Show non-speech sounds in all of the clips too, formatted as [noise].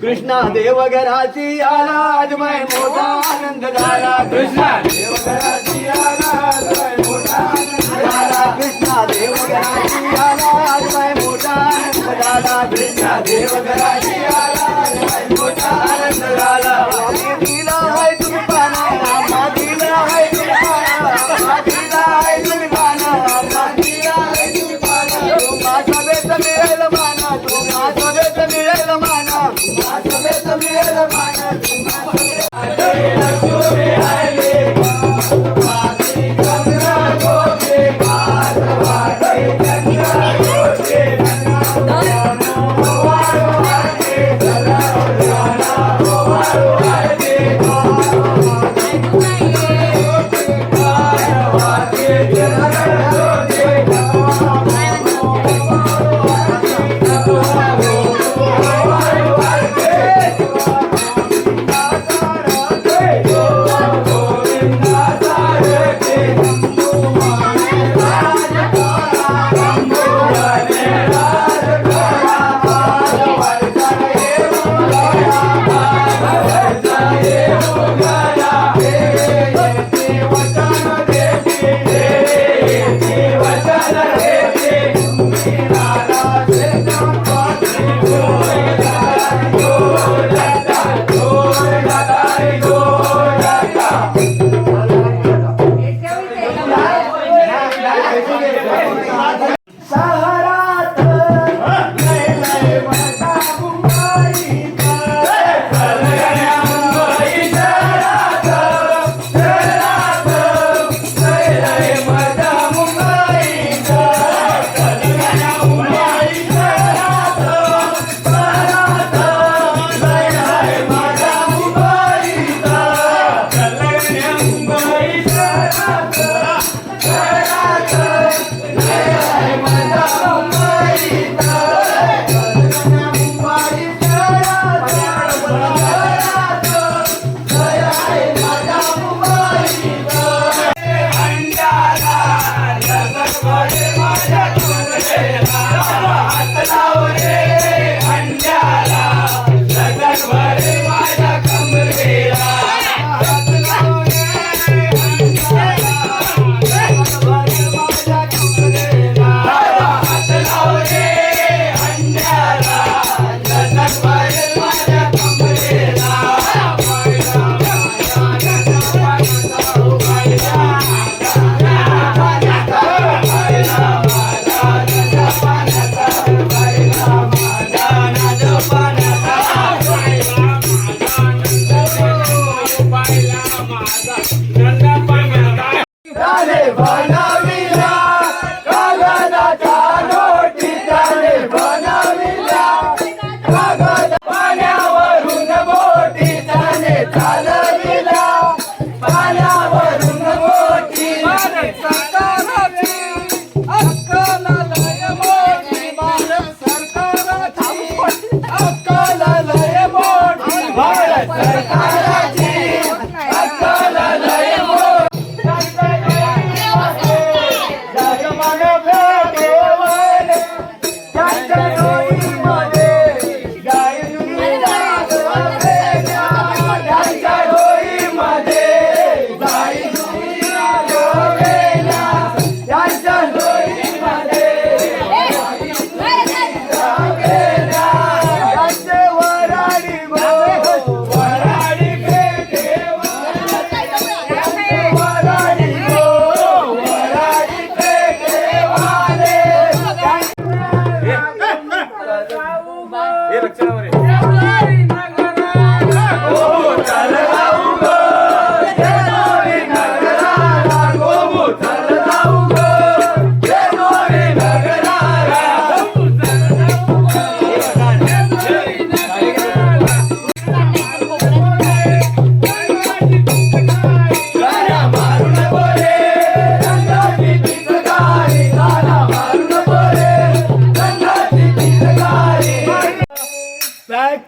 कृष्णा देव घराची आला आज मै मोठा आनंद झाला. कृष्णा देव घराची आला आज मै मोठा आनंद झाला. कृष्णा देव घराची आला आज मै मोठा आनंद झाला. कृष्णा देव घराची आला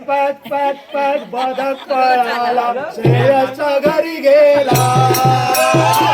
पट पट पट पट बदक पळाला. [laughs] श्रेयस घरी गेला.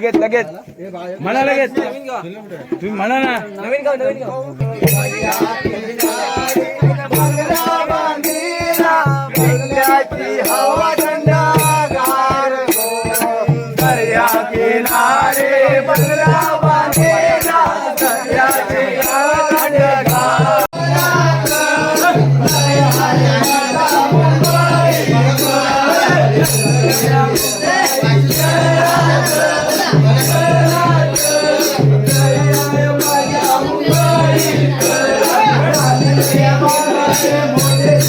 लगेच लगेच. म्हणा लगेच. तुम्ही म्हणा ना. नवीन गाव नवीन गाव. ser mulher.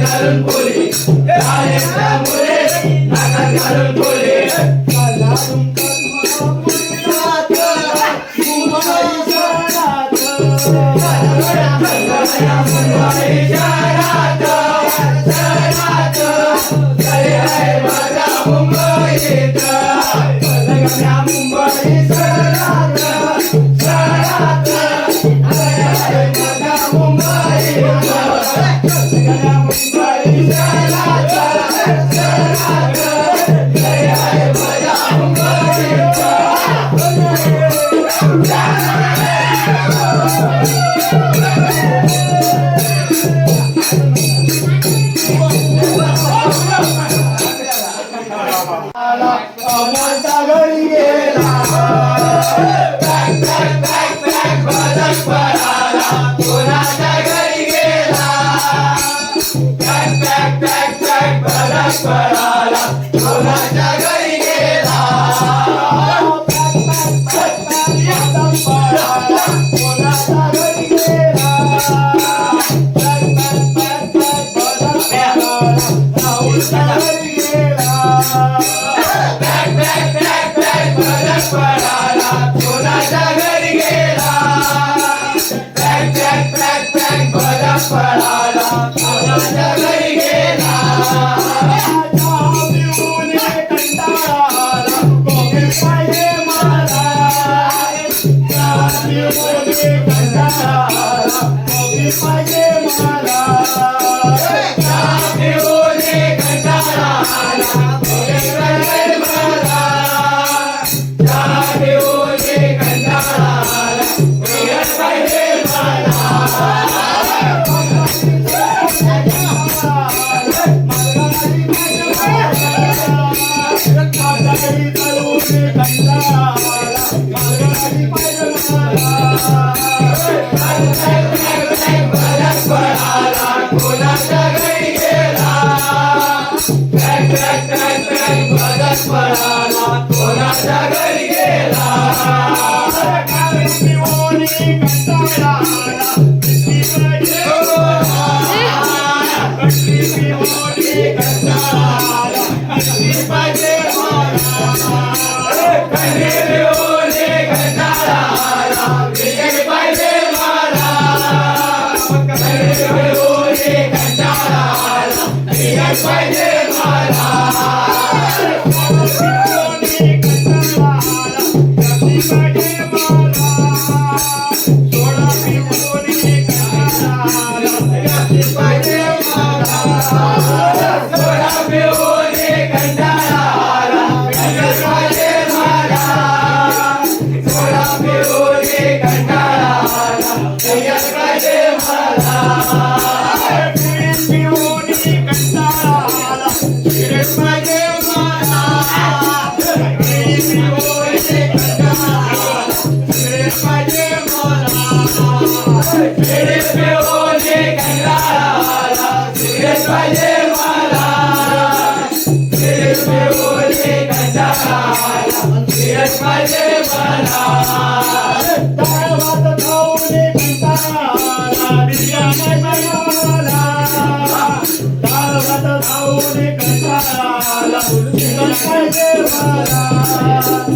நகரும் போலே நாளே நாளே நகரும் போலே பலாரும் పదే మాలా Swara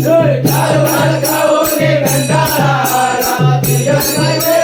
Hey, I don't want to go Amen.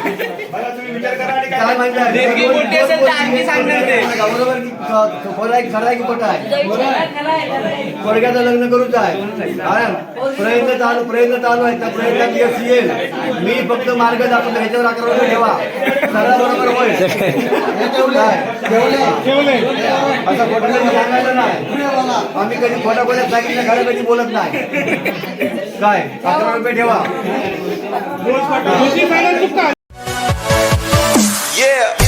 काय म्हणतात देणगी मोठी असेल तर आणखी सांगणार ते. बरोबर की ख- खरं आहे खरं आहे की खोटं आहे पोरग्याचं लग्न करूच आहे. कारण प्रयत्न चालू प्रयत्न चालू आहे. त्या प्रयत्नात यश येईल. मी फक्त मार्ग दाखवतो. ह्याच्यावर अकरा रुपये ठेवा. सगळं बरोबर होईल. काय? असं खोटं कधी सांगायचं नाही. आम्ही कधी खोटा बोलत सांगितलं खरं कधी बोलत नाही. काय? अकरा रुपये ठेवा. Yeah.